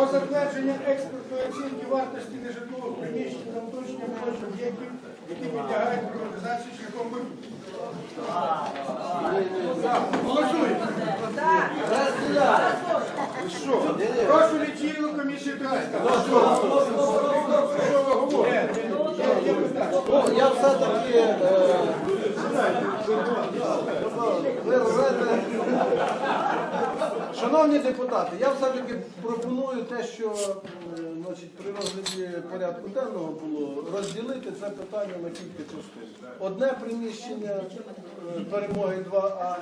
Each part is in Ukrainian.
Про затвердження експертної оцінки вартості нежитлових приміщень та уточнення площ об'єктів, які підлягають приватизації шляхом викупу. Голосуємо. Прошу лічильну комісію транспорту. Я все-таки. Е, ви рвете. Шановні депутати, я все-таки пропоную те, що е, значить, при розгляді порядку денного було розділити це питання на кілька частин. Одне приміщення е, перемоги 2А,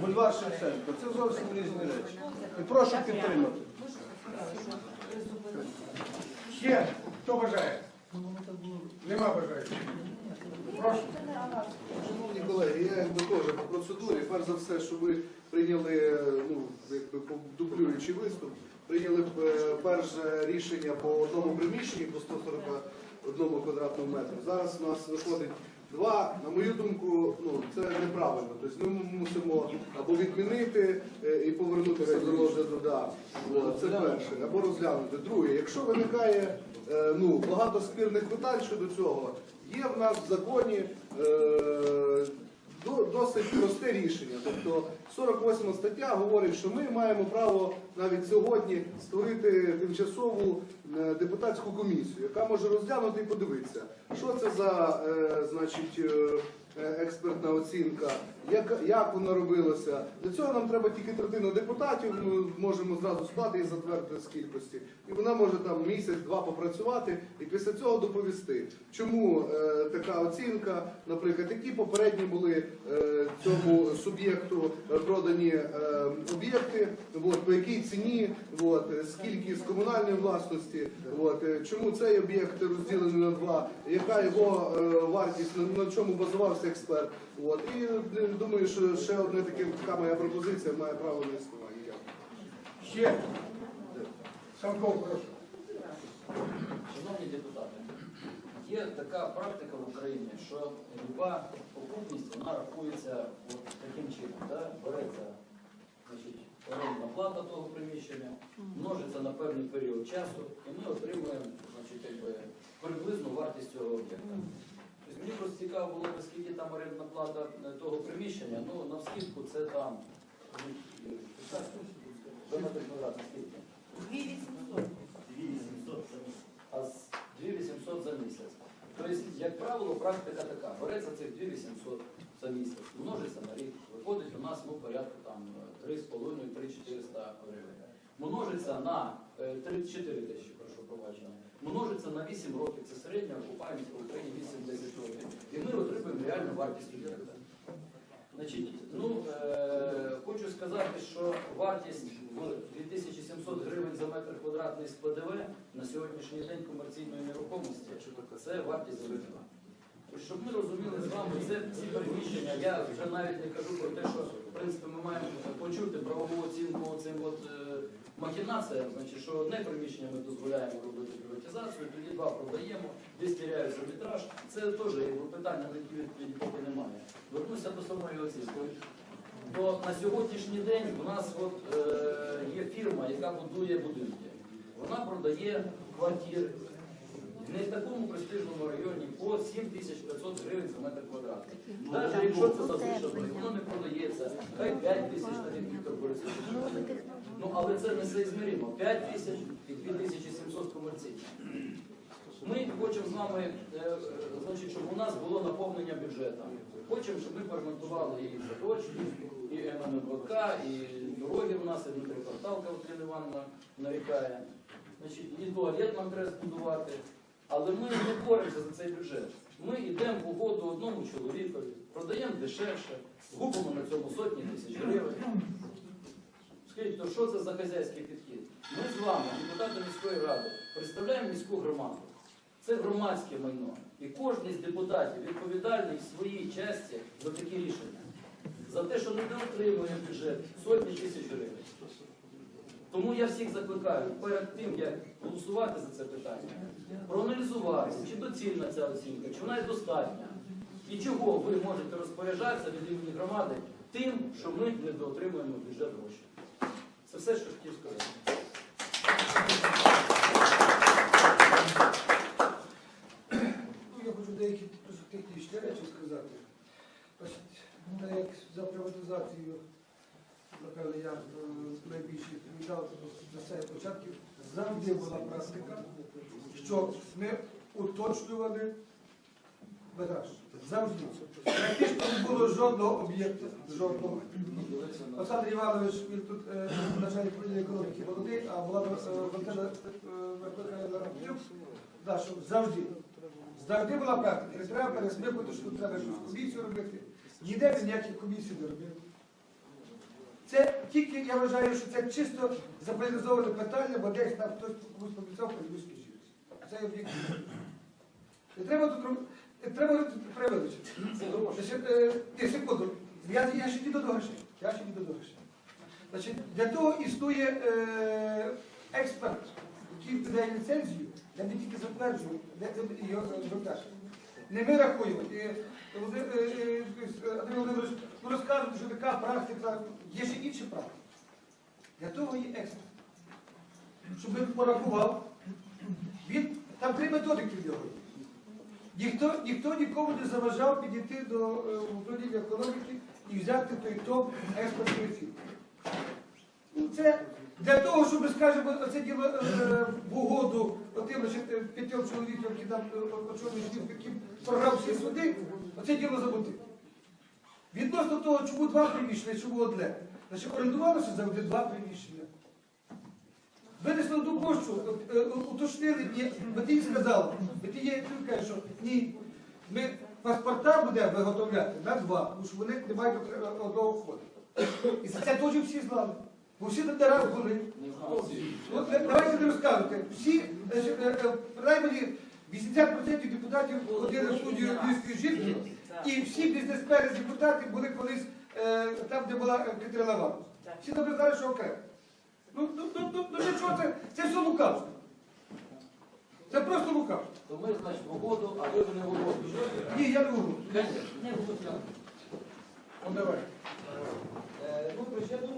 бульвар Шевченко. Це зовсім різні речі. І прошу підтримати. Ще хто бажає? Нема бажаючих. Прошу. Колеги, я якби теж по процедурі, перш за все, що ви прийняли, ну, якби по- дублюючий виступ, прийняли е, перше рішення по одному приміщенні по 141 квадратному метру. Зараз у нас виходить два. На мою думку, ну це неправильно. Тобто ми мусимо або відмінити е, і повернутися до розгляду. Да. Це перше, або розглянути. Друге, якщо виникає е, ну, багато спірних питань щодо цього, є в нас в законі. е, досить просте рішення. Тобто 48 стаття говорить, що ми маємо право навіть сьогодні створити тимчасову депутатську комісію, яка може розглянути і подивитися, що це за е, значить, е, е, експертна оцінка, як, як вона робилася. Для цього нам треба тільки третину депутатів, ми можемо зразу склати і затвердити з кількості. І вона може там місяць-два попрацювати і після цього доповісти, чому е, така оцінка, наприклад, які попередні були е, цьому суб'єкту е, продані е, об'єкти, по якій ціні, от, е, скільки з комунальної власності, от, е, чому цей об'єкт розділений на два, яка його е, вартість, на, на чому базувався експерт. От. І е, думаю, що ще одне таке, така моя пропозиція має право на існування. Ще. Самков, прошу. Шановні депутати, є така практика в Україні, що люба окупність вона рахується от таким чином. Да? Береться значить, орендна плата того приміщення, множиться на певний період часу, і ми отримуємо значить, якби, приблизну вартість цього об'єкта. Тобто мені просто цікаво було, наскільки там орендна плата е, того приміщення, ну на навскидку це там. ну, квадратний скільки? 2800 а з 2800 за місяць. Тобто, як правило, практика така. Береться цих 2800 за місяць, множиться на рік, виходить у нас ну, порядку 3,5-3-400 гривень. Множиться на е, 34 тисячі, прошу пробачення. Множиться на 8 років, це середня окупаємість в Україні 8-10 років. І ми отримуємо реальну вартість об'єкта. Значить, ну, е, хочу сказати, що вартість в 2700 гривень за метр квадратний з ПДВ на сьогоднішній день комерційної нерухомості це вартість житла. Щоб ми розуміли з вами, це ці переміщення, я вже навіть не кажу про те, що в принципі ми маємо почути правову оцінку цим от е, махінаціям, значить, що одне приміщення ми дозволяємо робити приватизацію, тоді два продаємо, десь тіряють арбітраж. Це теж якби, питання, на які відповіді поки немає. Вернуся до самої оцінки. То на сьогоднішній день у нас от, е, є фірма, яка будує будинки. Вона продає квартири не в такому престижному районі по 7500 гривень за метр квадратний. Навіть якщо це завищено, воно не продається, хай 5 тисяч, як Віктор Борисович. Ну але це не соізміримо. 5 тисяч і 2700 комерційних. Ми хочемо з вами, е, значить, щоб у нас було наповнення бюджету. Хочемо, щоб ми поремонтували і садочки, і МНВК, і дороги у нас, і кварталка Василь Івановна нарікає. Значить, і туалет нам треба збудувати. Але ми не боремося за цей бюджет. Ми йдемо в угоду одному чоловікові, продаємо дешевше, губимо на цьому сотні тисяч гривень. Скажіть, то що це за хазяйський підхід? Ми з вами, депутати міської ради, представляємо міську громаду. Це громадське майно. І кожен з депутатів відповідальний в своїй часті за такі рішення. За те, що не отримує бюджет сотні тисяч гривень. Тому я всіх закликаю перед тим, як голосувати за це питання, проаналізувати, чи доцільна ця оцінка, чи вона є достатня, і чого ви можете розпоряджатися від імені громади тим, що ми не доотримуємо бюджет гроші. Це все, що хотів сказати. Ну, я хочу деякі технічні речі сказати. Ну, як за приватизацію це початків завжди була практика, що ми уточнювали метраж. Завжди. Практично не було жодного об'єкту, жодного. Олександр Іванович, він тут е, начальник управління економіки молодий, а була Валентина що завжди. Завжди була практика. Не треба пересмикувати, що треба якусь комісію робити. Ніде він ніяких комісій не робив. Тільки, я вважаю, що це чисто заполітизоване питання, бо десь там хтось комусь пообіцяв полюбські жінці. Це об'єктивно. Не треба тут робити. Треба. Значить, е, секунду. Я, я ще дійду до грошей. Я ще дійду до грошей. Значить, для того існує е, експерт, який видає ліцензію, я не тільки затверджую, де його. Не ми рахуємо. Е, е, Андрій Володимирович, ну розказуєте, що така практика, є ще інші практики. Для того є експерт. Щоб він порахував, він, там три методики в нього. Ніхто, ніхто нікому не заважав підійти до е, управління економіки і взяти той топ експортної оцінки. Ну, Це для того, щоб, скажімо, це діло е, в угоду отим е, п'ятьом чоловікам, які там е, очолюють, які програв всі суди, оце діло забути. Відносно того, чому два приміщення, чому одне. Значить, орендувалося завжди два приміщення. Винесли ту площу, е, е, уточнили, і Батій сказав, він каже, що ні, ми паспорта будемо виготовляти на два, тому що вони не мають одного входу. І це теж всі знали. Бо всі на раз були. Не- давайте не розказуйте. Всі, е, е, е, принаймні, 80% депутатів ходили в студію Львівської жінки, і всі бізнесмени депутати були колись е, там, де була Катерина Лаврова. Всі добре знали, що окремо. Ну, ну, ну, ну, ну для чого це? Це все лукавство. Це просто лукавство. То ми, значить, в угоду, а ви не в угоду. Ні, я не в угоду. Ну, давай. Е, Ну, я думаю,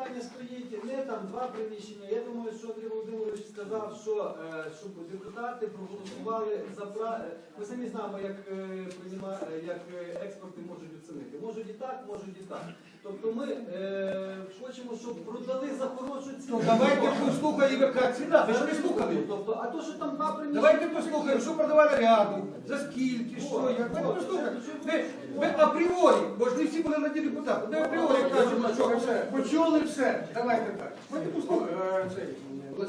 питання стоїть не там два приміщення. Я думаю, що Андрій Володимирович сказав, що е, щоб депутати проголосували за пра... е, Ми самі знаємо, як, е, прийма... е, як е, експерти можуть оцінити. Можуть і так, можуть і так. Тобто ми е, хочемо, щоб продали за хорошу ціну. Ну, давайте послухаємо, яка ціна. Ви ж не слухали. Тобто, а то, що там два приміщення. Давайте послухаємо, що продавали рядом, за скільки, що, як. Давайте послухаємо. Ви, ви апріорі, бо ж не всі були раді депутати. Ми апріорі кажемо, що все. Почули все. Давайте так. Давайте послухаємо. Е,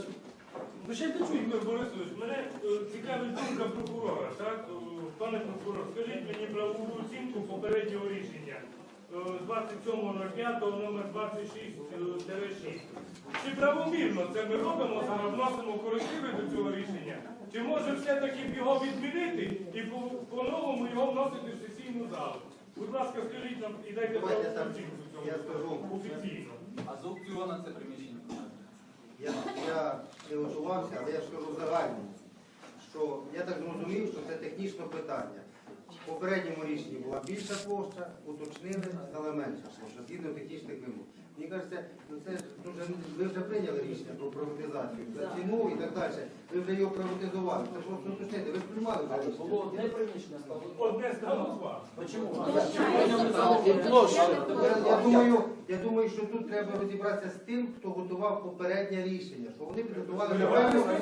Ну ще почуй, Ігор Борисович, мене е, цікавить думка прокурора. Так? Е, Пане прокурор, скажіть мені правову оцінку попереднього рішення 27.05 номер 26-6. Чи правомірно це ми робимо зараз, вносимо корективи до цього рішення? Чи може все-таки його відмінити і по- по-новому його вносити в сесійну залу? Будь ласка, скажіть нам і дайте Давайте я скажу. офіційно. А з аукціону це приміщення? Я, я не готувався, але я скажу загально, що я так зрозумів, що це технічне питання. Попередньому рішенні була більша площа, уточнили, стала менша площа, згідно технічних вимог. Мені кажеться, ну це ж дуже, ви вже прийняли рішення про приватизацію, за ціну і так далі. Ви вже його приватизували. Це просто уточнити. Ви ж приймали рішення. було одне приміщення, стало Одне стало два. Почему? Я, я, думаю, я думаю, що тут треба розібратися з тим, хто готував попереднє рішення, що вони підготували неякісно.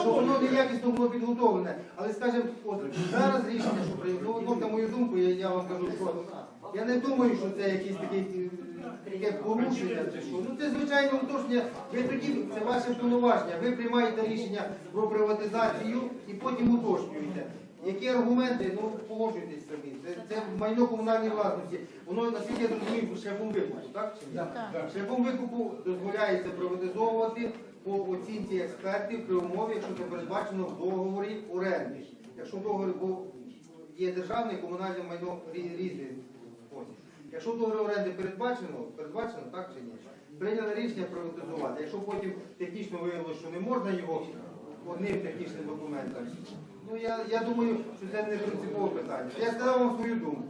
Що воно неякісно було підготовлене. Але скажімо, зараз рішення, що ну, на мою думку, я, я вам кажу, що я не думаю, що це якийсь такий е, таке порушення. чи що. Ну це звичайне уточнення. Ви тоді це ваше повноваження. Ви приймаєте рішення про приватизацію і потім уточнюєте. Які аргументи, ну погоджуйтесь самі. Це, це майно комунальної власності. Воно наскільки я зрозумів, шляхом викупу, так? чи ні? Шляхом викупу дозволяється приватизовувати по оцінці експертів при умові, якщо це передбачено в договорі оренди. Якщо договір був є державне і комунальне майно рі- різний спосіб. Якщо в договорі оренди передбачено, передбачено, так чи ні? Прийняли рішення приватизувати. Якщо потім технічно виявилося, що не можна його одним технічним документом, ну я, я думаю, що це не принципове питання. Я сказав вам свою думку.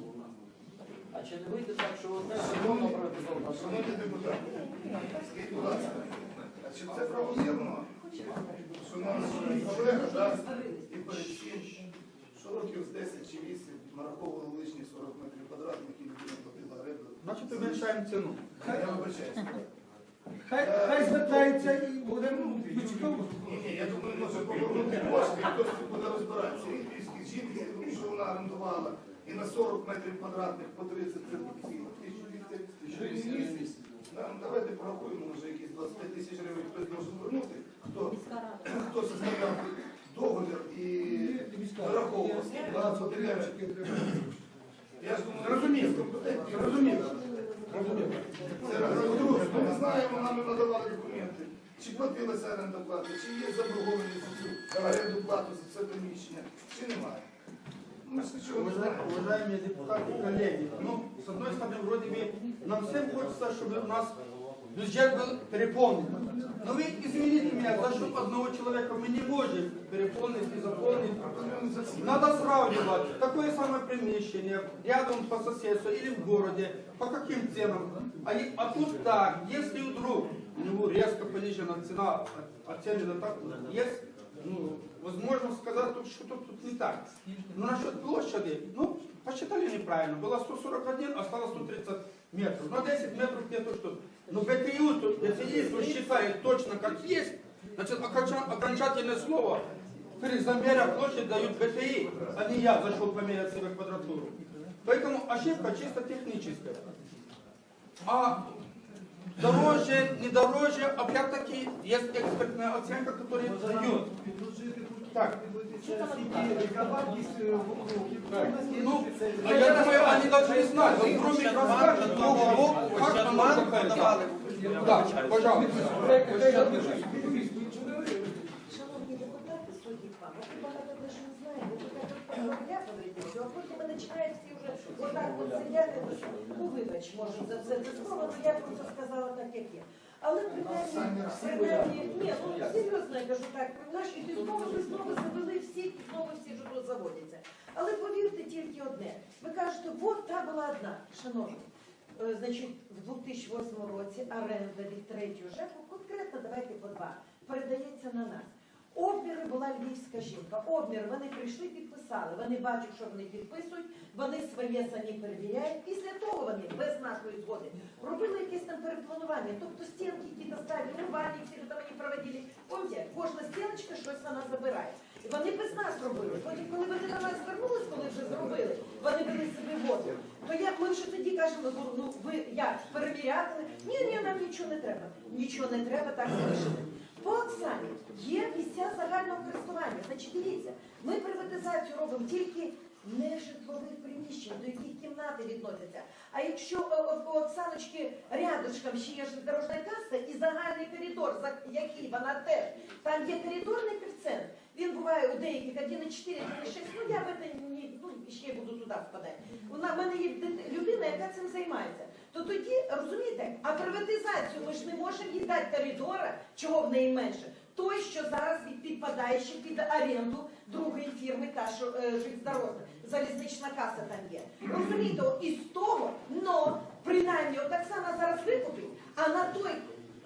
А чи не вийде так, що одне законно приватизовано, Шановні депутати, скажіть, будь ласка, а чи це правомірно? Шановні колеги, да, і перед цим, що років з 10 чи 8 нараховували лишні 40 метрів квадратних і людина платила оренду значить уменьшаємо ціну. Я вибачаюсь. Хай, хай звертається і будемо відчитовувати. Ні, ні, я думаю, може повернути кошти, хтось буде розбиратися. І львівські жінки, тому що вона орендувала і на 40 метрів квадратних по 30 це ціло. 1200 гривень в місяць. Да, ну, Давайте порахуємо, може якісь 25 тисяч гривень хтось може вернути. Хто, хто составляв договір і нараховував. Я ж думаю, Зрозуміло. Зрозуміло. Це раз. По-друге, ми не знаємо, нам не надавали документи. Чи платилася оренда плата, чи є заборгованість за цю оренду плату за це приміщення, чи немає. Ми ж нічого не знаємо. Уважаемые депутаты, коллеги, ну, с одной стороны, вроде бы, нам всем хочется, чтобы у нас бюджет был переполнен. Но вы извините меня, за счет одного человека мы не можем переполнить и заполнить. Надо сравнивать, какое самое примещение, рядом по соседству или в городе, по каким ценам. А, и- а тут так, если вдруг у него резко понижена цена, оценена так, есть ну, возможно сказать, тут что-то тут не так. Но насчет площади, ну, посчитали неправильно. Было 141, а стало 130 метров. На 10 метров где-то что. Но тут, если считает точно как есть. Значит, оконча- окончательное слово при замере площади дают БТИ, а не я зашел померять себе квадратуру. Поэтому ошибка чисто техническая. А дороже, не дороже, опять-таки есть экспертная оценка, которая дает. Так, Яка вартість е, в округі? ну, а я думаю, они должны знать, вот кроме расскажет, того, как оно проходило. Да, пожалуйста. От ну вибач, може за це це слово, але я просто сказала так, як є. Але принаймні, принаймні, ні, ну серйозно я кажу так, наші і знову ви знову завели всіх, і знову всі тут заводяться. Але повірте тільки одне, ви кажете, от та була одна, шановні. Е, Значить, в 2008 році оренда від третього ЖЕКу, конкретно давайте по два, передається на нас. Обміри була львівська жінка. Обміри вони прийшли, підписали. Вони бачать, що вони підписують, вони своє самі перевіряють. Після того вони без нашої згоди робили якесь там перепланування. Тобто стінки, які ставили, рубальні, всі там вони проводили. Помните, кожна стіночка щось вона забирає. І вони без нас робили. Потім, коли вони до нас звернулись, коли вже зробили, вони вели собі воду. То як ми вже тоді кажемо, ну, ну ви як перевіряли? Ні, ні, нам нічого не треба. Нічого не треба, так залишили. По Оксані є місця загального користування. Значить, дивіться, ми приватизацію робимо тільки не житлових приміщень, до яких кімнати відносяться. А якщо е, от у Оксаночки рядочком ще є дорожна каса і загальний коридор, за який вона теж, там є коридорний коефіцієнт, він буває у деяких 1,4, 1,6, ну я в це ну, ще буду туди впадати. Вона в мене є людина, яка цим займається. То тоді, розумієте, а приватизацію ми ж не можемо їй дати коридора, чого в неї менше. Той, що зараз підпадає ще під оренду другої фірми, та що е, «Житздорожна», залізнична каса там є. Розумієте, із того, но принаймні от Оксана зараз викупить, а на той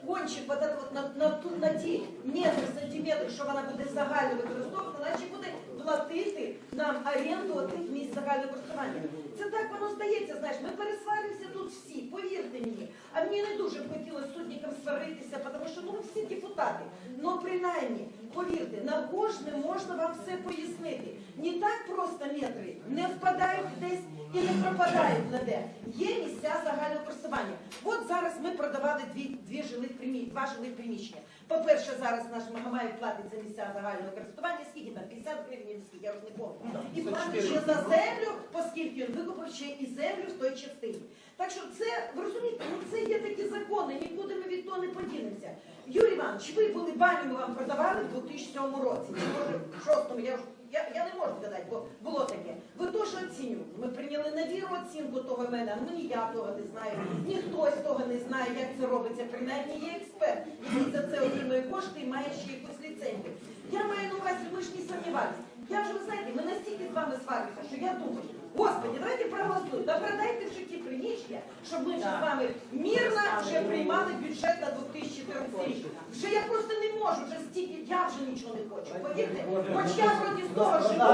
кончик, от, этот от, на, на, на ті метри, сантиметри, що вона буде загально використовувати, значить буде платити нам оренду отих місць загального користування. Це так воно здається, знаєш, ми пересваримося тут всі, повірте мені. А мені не дуже б хотілося з суддіком сваритися, тому що ну ми всі депутати. Ну принаймні, повірте, на кожне можна вам все пояснити. Не так просто метри не впадають десь і не пропадають на де. Є місця загального користування. От зараз ми продавали дві, дві жилих примі... два жилих приміщення. По-перше, зараз наш Магомаєв платить за місця загального користування, скільки там, 50 гривень, скільки, я вже не пам'ятаю. І платить ще за землю, оскільки він викупив ще і землю в той частині. Так що це, ви розумієте, ну це є такі закони, нікуди ми від того не подінемося. Юрій Іванович, ви були баню, ми вам продавали в 2007 році. Може в 6-му, я, вже- я, я не можу сказати, бо було таке. Ви теж оцінювали. Ми прийняли на віру оцінку того мене, ну ні я того не знаю, ніхто з того не знає, як це робиться. Принаймні є експерт, який за це отримує кошти і має ще якусь ліцензію. Я маю на увазі, ми ж не сумніватися. Я вже, ви знаєте, ми настільки з вами сваримося, що я думаю, Господи, давайте проголосуємо, да продайте вже ті приміщення, щоб ми вже з вами мирно вже приймали бюджет на 2014 рік. Вже я просто не можу, вже стільки, я вже нічого не хочу. Повірте, хоч я вроді з того живу,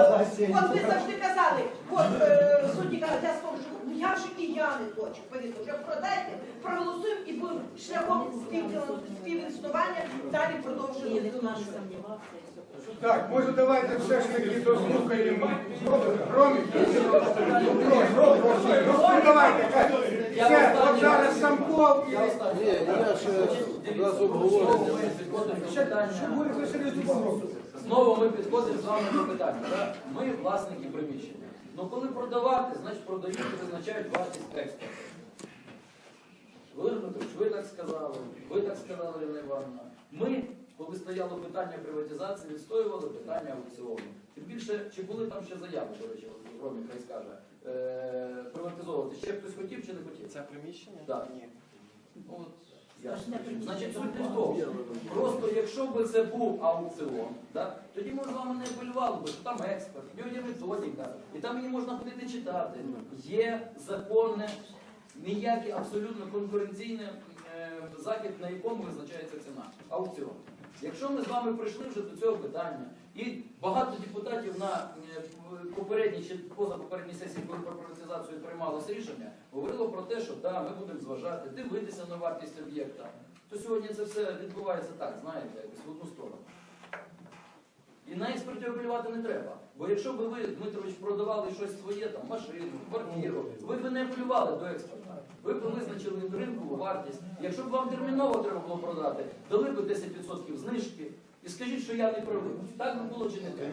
от ви завжди казали, от е, судді кажуть, я з того живу, Ну я ж і я не хочу. Повірте, вже продайте, проголосуємо і будемо шляхом співіснування далі продовжувати нашу. Так, може давайте все ж таки дослухаємо. Ромі, ну давайте, Все, от зараз Самков. Ні, я ще раз до ви серйозно. Знову ми підходимо з вами до питання. Ми власники приміщення. Ну коли продавати, значить продають і визначають вартість експорту. Володимир Дмитрович, ви так сказали, ви так сказали, Ірина Івановна. Ми, коли стояло питання приватизації, відстоювали питання аукціону. Тим більше, чи були там ще заяви, до речі, Ромі хай скаже, е, приватизовувати. Ще хтось хотів чи не хотів? Це приміщення? Так. Ну, От. Значить, суть не в тому. Просто якщо б це був аукціон, да, тоді ми з вами не апелювали би, що там експерт, в нього є методика, і там її можна ходити читати. Є законне, ніякий абсолютно конкуренційний е, захід, на якому визначається ціна. Аукціон. Якщо ми з вами прийшли вже до цього питання, і багато депутатів на е, попередній чи позапопередній сесії, про приватизацію приймалося рішення, говорило про те, що да, ми будемо зважати, дивитися на вартість об'єкта, то сьогодні це все відбувається так, знаєте, в одну сторону. І на експертів апелювати не треба. Бо якщо б ви, Дмитрович, продавали щось своє, там, машину, квартиру, ви б не апелювали до експерта. Ви б визначили ринкову вартість. Якщо б вам терміново треба було продати, дали б 10% знижки і скажіть, що я не правий. Так би було чи не так?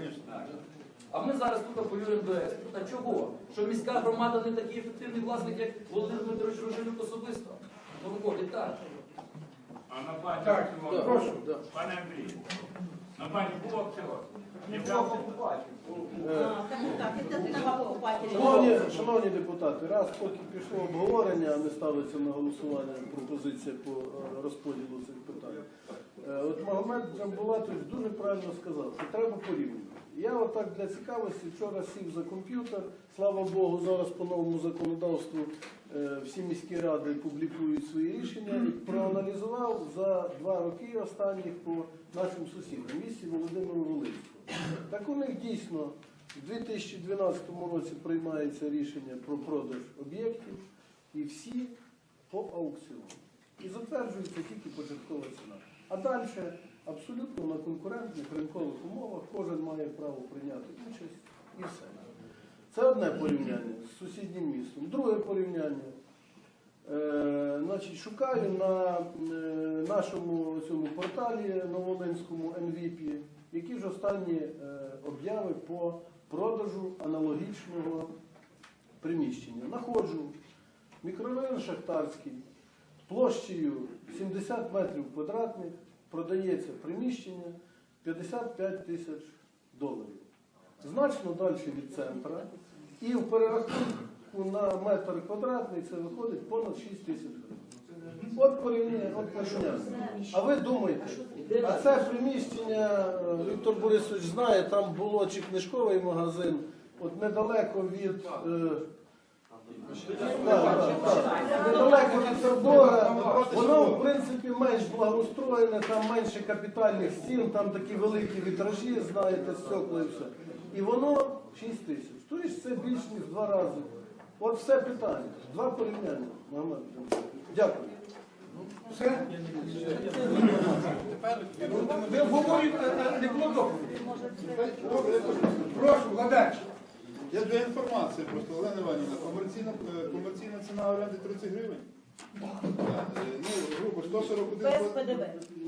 А ми зараз тут апелюємо до експерта. Чого? Що міська громада не такий ефективний власник, як Володимир Дмитрович Рожелюк особисто? Ну, виходить так. А на пані Так, аукціон? прошу. Пане Андрій, Не Е, Шановні, шановні депутати, раз поки пішло обговорення, а не ставиться на голосування пропозиція по е, розподілу цих питань. Е, От Магомед Джамбулатович дуже правильно сказав, що треба порівнювати. Я отак для цікавості вчора сів за комп'ютер. Слава Богу, зараз по новому законодавству е, всі міські ради публікують свої рішення. І проаналізував за два роки останніх по нашим сусідам, місті Володимиру Волинському. Так у них дійсно у 2012 році приймається рішення про продаж об'єктів і всі по аукціону. І затверджується тільки початкова ціна. А далі абсолютно на конкурентних ринкових умовах кожен має право прийняти участь і все. Це одне порівняння з сусіднім містом. Друге порівняння. Е, значить, шукаю на е, нашому цьому порталі Новолинському NVP, які ж останні е, обяви по продажу аналогічного приміщення. Находжу мікрорайон Шахтарський площею 70 метрів квадратних, продається приміщення 55 тисяч доларів. Значно далі від центра. І в перерахунку на метр квадратний це виходить понад 6 тисяч гривень. От порівняння, от порівняння. А ви думаєте, а це приміщення, е, Віктор Борисович знає, там було чи книжковий магазин, от недалеко від. е. Недалеко від Собора, воно в принципі менш благоустроєне, там менше капітальних стін, там такі великі вітражі, знаєте, стекла і все. І воно 6 тисяч. Тобто це більш ніж два рази. От все питання. Два порівняння. Дякую. Все? Ви обговорюєте, а не було доповіді. Прошу, Владач. Я для інформації просто, Олена Іванівна, комерційна, е, комерційна ціна оренди 30 гривень. Е, Ну, грубо, 141, Без квад- ПДВ.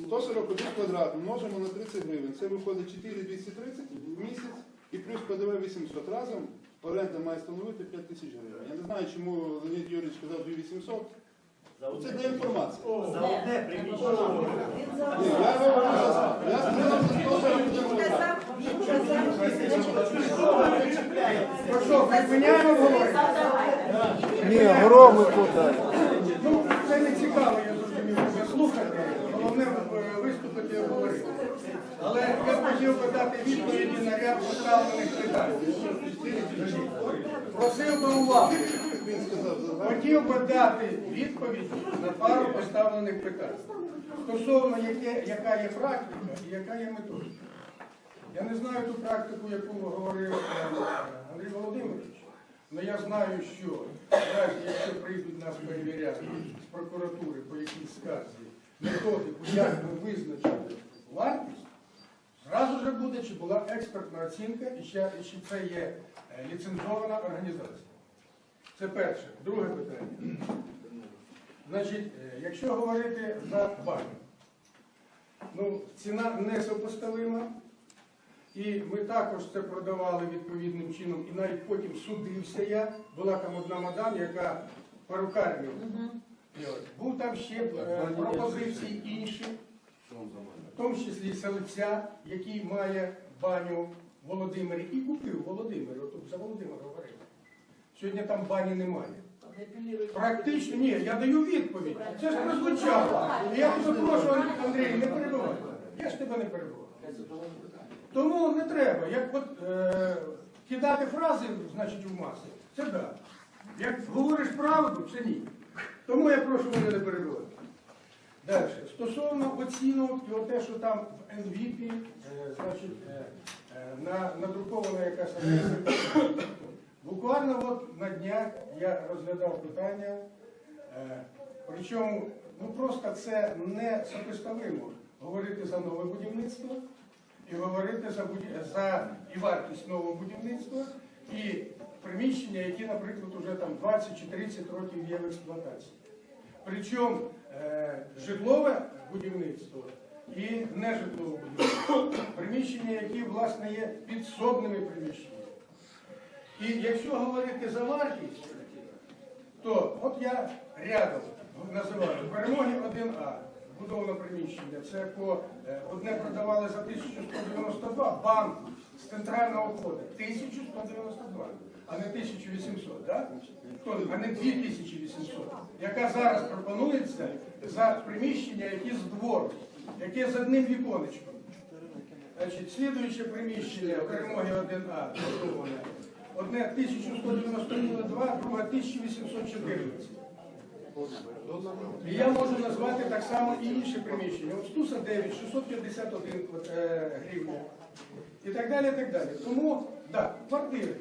141 квадрат множимо на 30 гривень. Це виходить 4230 в місяць і плюс ПДВ 800. Разом оренда має становити 5 тисяч гривень. Я не знаю, чому Леонід Юрійович сказав 2800. Це для інформації. Ні, я говорю, за- я сказав за 141 квадрат. Він казав, казав. Що, припиняємо? Ні, громи куди. Ну, це не цікаво, я зрозумів. Ви слухайте, головне і говорити. Але я хотів би дати відповіді на ряд поставлених питань. Просив би за- Хотів би дати відповідь на пару поставлених питань. Стосовно яке, яка є практика і яка є методика. Я не знаю ту практику, яку говорив Андрій Володимирович. але я знаю, що якщо прийдуть нас перевіряти з прокуратури по якійсь скарзі, методику, як ми визначили вартість, зразу вже буде, чи була експертна оцінка, і ще- чи це є е, ліцензована організація. Це перше. Друге питання. Значить, е, якщо говорити за баню, ну, ціна несопоставима, і ми також це продавали відповідним чином, і навіть потім судився я. Була там одна мадам, яка перукарню. Був там ще е, пропозиції інші, в тому числі селиця, який має баню в Володимирі, і купив в Володимирі, от за Володимира говорив. Сьогодні там бані немає. Практично ні, я даю відповідь. Це ж прозвучало. Я тебе прошу, Андрій, не перебивай. Я ж тебе не перебивав. Тому не треба. Як от, е, кидати фрази, значить, в маси, це да. Як говориш правду, це ні. Тому я прошу мене не перебивати. Далі. Стосовно оцінок, і те, що там в НВІПі, е, значить, е, е, на, надрукована якась. Буквально от на днях я розглядав питання, причому ну просто це не сопоставимо говорити за нове будівництво і говорити за, за і вартість нового будівництва, і приміщення, які, наприклад, вже там 20 чи 30 років є в експлуатації. Причому е, житлове будівництво і нежитлове будівництво. Приміщення, які, власне, є підсобними приміщеннями. І якщо говорити за вартість, то от я рядом називаю перемоги 1А, будоване приміщення. Це по е, одне продавали за 1192, банк з центрального входу 1192, а не 1800, да? А не 2800, яка зараз пропонується за приміщення, які з двору, яке з одним віконечком. Значить, слідуюче приміщення перемоги 1А будоване. Одне 1192, друге 1814. І я можу назвати так само і інші приміщення. Стуса 9, 651 е, гривня. І так далі, і так далі. Тому, так, квартири.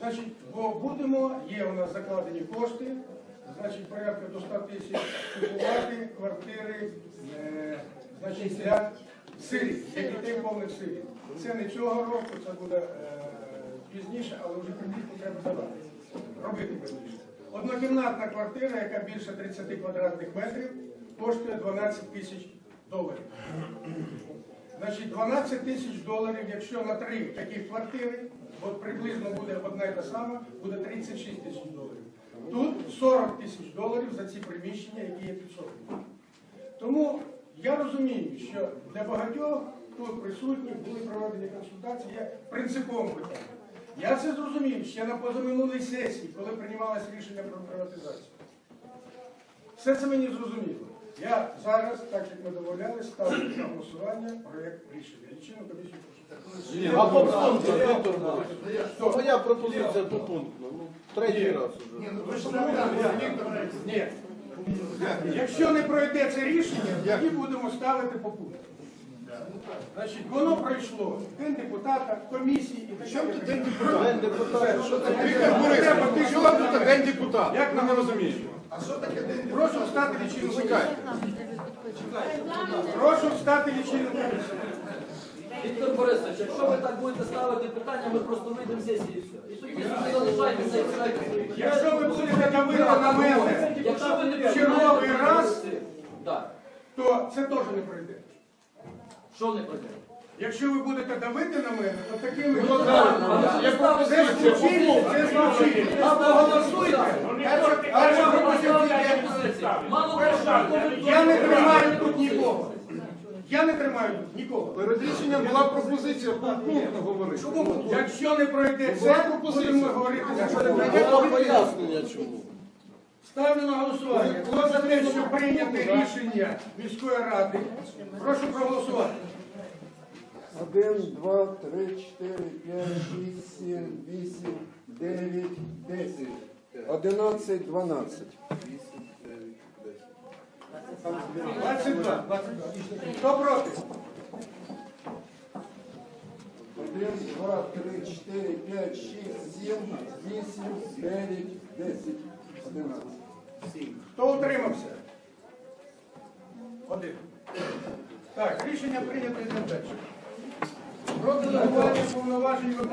Значить, бо будемо, є у нас закладені кошти, значить, порядка до 100 тисяч купувати квартири, е, значить, для сирів, для дітей повних сирів. Це не цього року, це буде е, пізніше, але вже примітку треба давати. Робити пізніше. Однокімнатна квартира, яка більше 30 квадратних метрів, коштує 12 тисяч доларів. Значить, 12 тисяч доларів, якщо на три такі квартири, от приблизно буде одна і та сама, буде 36 тисяч доларів. Тут 40 тисяч доларів за ці приміщення, які є підсобні. Тому я розумію, що для багатьох тут присутніх були проведені консультації, є принциповим питанням. Я це зрозумів ще на позаминулій сесії, коли приймалось рішення про приватизацію. Все це мені зрозуміло. Я зараз, так як ми домовлялися, ставлю на голосування проєкт рішення. Лічину комісію. А по пункту, Віктор Борисович, моя пропозиція по пункту. Ну, третій раз уже. Ні, ну. Якщо не пройде це рішення, тоді будемо ставити по пункту. Значить, воно пройшло день депутата, комісії і так далі. День депутата. Віктор Борисович, ти чого тут день депутата? Як Ми нам не розуміємо. а що таке день? Прошу встати лічильну комісію. Прошу встати лічильну комісію. Віктор Борисович, якщо ви так будете ставити питання, ми просто вийдемо з сесії і все. І тоді собі залишайтеся і свої Якщо ви будете давити на мене Якщо ви не черговий раз, Так. то це теж не пройде. Що не пройде? Якщо ви будете давити на мене, то такими Ну, так, Це звучить, це звучить. Або голосуйте. Мало того, що Я не тримаю тут нікого. Я не тримаю тут нікого. Перед рішенням була пропозиція по пункту говорити. Якщо не пройде це, будемо говорити за що не пройде. Було пояснення чому. Ставлю на голосування. Хто за те, щоб прийняти рішення міської ради, прошу проголосувати. Один, два, три, чотири, п'ять, шість, сім, вісім, дев'ять, десять. Одинадцять, дванадцять. 22. 22. Хто проти? 1, 2, 3, 4, 5, 6, 7, 8, 9, 10, 11. Хто утримався? Один. Так, рішення прийнято і далі. Про делегування повноважень виконавчого